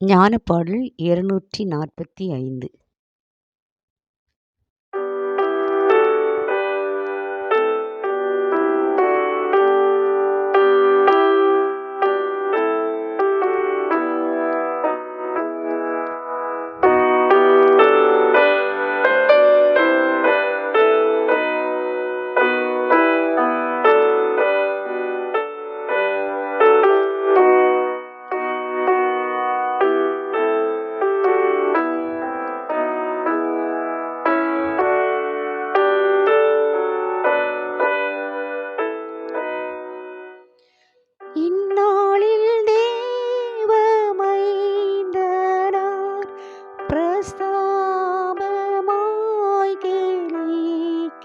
ஞானப்பாடல் இருநூற்றி நாற்பத்தி ஐந்து. பிரஸ்தாபமாய் கேளிக்கிறார்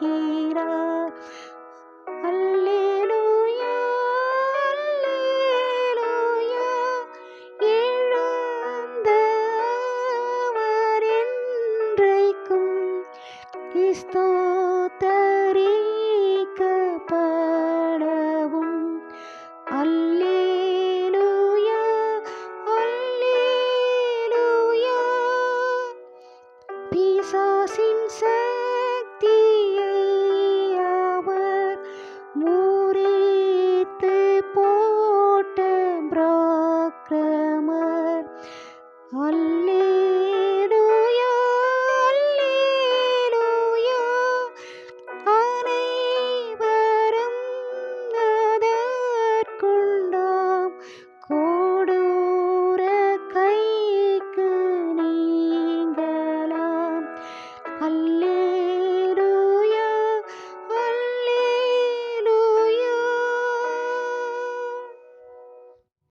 அல்லேலூயா அல்லேலூயா எழுந்தவர் என்றைக்கும் ஸ்தோத்தரிக்கப்படவும் பிசாசின் சக்தியை அவர் முறித்து போட்ட பிராக்கிரமர் அல்லே